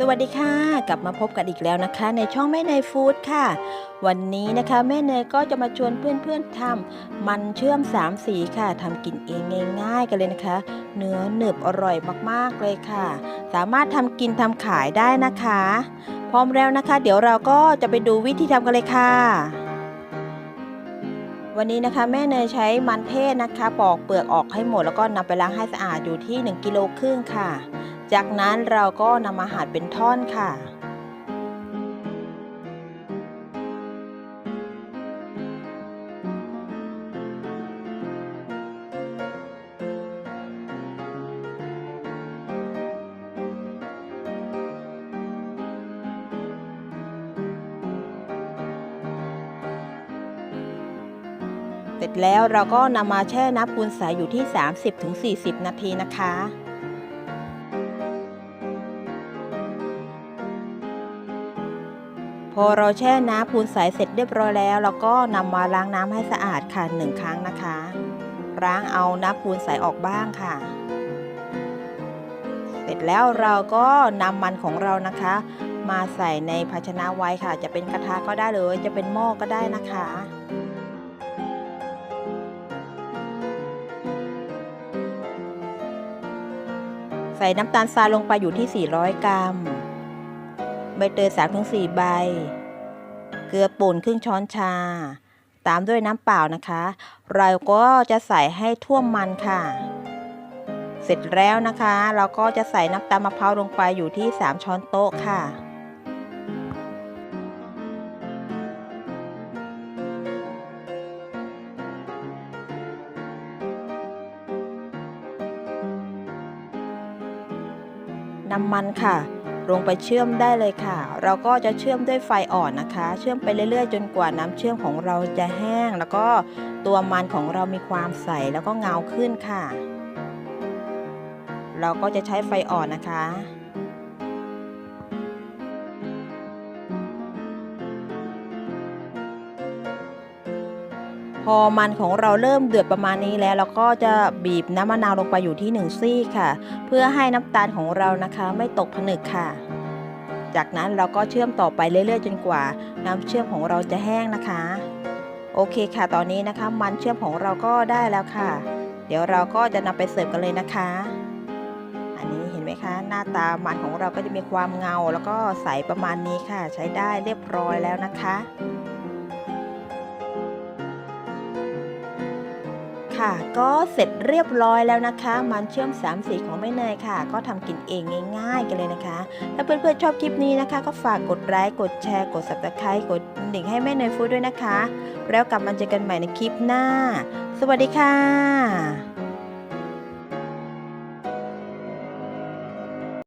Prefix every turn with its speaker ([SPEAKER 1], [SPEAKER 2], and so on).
[SPEAKER 1] สวัสดีค่ะ กลับมาพบกันอีกแล้วนะคะ ในช่องแม่เนยฟู้ดค่ะ วันนี้นะคะแม่เนยก็จะมาชวนเพื่อนๆทำมันเชื่อมสามสีค่ะทำกินเองง่ายๆกันเลยนะคะ เนื้อหนึบอร่อยมากๆเลยค่ะ สามารถทำกินทำขายได้นะคะ พร้อมแล้วนะคะ เดี๋ยวเราก็จะไปดูวิธีทำกันเลยค่ะ วันนี้นะคะแม่เนยใช้มันเทศนะคะ ปอกเปลือกออกให้หมดแล้วก็นำไปล้างให้สะอาดอยู่ที่ 1กิโลครึ่งค่ะ จากนั้นเราก็นำมาหั่นเป็นท่อนค่ะ เสร็จแล้วเราก็นำมาแช่น้ำปูนใสอยู่ที่ 30-40 นาทีนะคะ พอเราแช่น้ำปูนใสเสร็จเรียบร้อยแล้ว เราก็นำมาล้างน้ำให้สะอาดค่ะหนึ่งครั้งนะคะล้างเอาน้ำปูนใสออกบ้างค่ะ เสร็จแล้วเราก็นำมันของเรานะคะ มาใส่ในภาชนะไว้ค่ะ จะเป็นกระทะก็ได้เลยจะเป็นหม้อก็ได้นะคะใส่น้ำตาลทรายลงไปอยู่ที่ 400 กรัม ใบเตย3-4 ใบ เกลือป่นครึ่งช้อนชา ตามด้วยน้ำเปล่านะคะ เราก็จะใส่ให้ท่วมมันค่ะ เสร็จแล้วนะคะ เราก็จะใส่น้ำตาลมะพร้าวลงไปอยู่ที่ 3 ช้อนโต๊ะค่ะน้ำมันค่ะ ลงไปเชื่อมได้เลยค่ะ เราก็จะเชื่อมด้วยไฟอ่อนนะคะ เชื่อมไปเรื่อยๆ จนกว่าน้ำเชื่อมของเราจะแห้ง แล้วก็ตัวมันของเรามีความใสแล้วก็เงาขึ้นค่ะ เราก็จะใช้ไฟอ่อนนะคะ พอมันของเราเริ่มเดือดประมาณนี้แล้วเราก็จะบีบน้ำมะนาวลงไปอยู่ที่1ซี่ค่ะ เพื่อให้น้ำตาลของเรานะคะ ไม่ตกผนึกค่ะ จากนั้นเราก็เชื่อมต่อไปเรื่อยๆ จนกว่า น้ำเชื่อมของเราจะแห้งนะคะ โอเคค่ะ ตอนนี้นะคะ มันเชื่อมของเราก็ได้แล้วค่ะ เดี๋ยวเราก็จะนำไปเสิร์ฟกันเลยนะคะ อันนี้เห็นไหมคะหน้าตามันของเราก็จะมีความเงา แล้วก็ใสประมาณนี้ค่ะ ใช้ได้เรียบร้อยแล้วนะคะ ค่ะ ก็เสร็จเรียบร้อยแล้วนะคะ มันเชื่อม3สีของแม่เนยค่ะ ก็ทำกินเองง่าย ๆ กันเลยนะคะ ถ้าเพื่อนๆชอบคลิปนี้นะคะ ก็ฝากกดไลค์กดแชร์กด subscribe กดดิ่งให้แม่เนยฟู้ดด้วยนะคะ แล้วกลับมาเจอกันใหม่ในคลิปหน้า สวัสดีค่ะ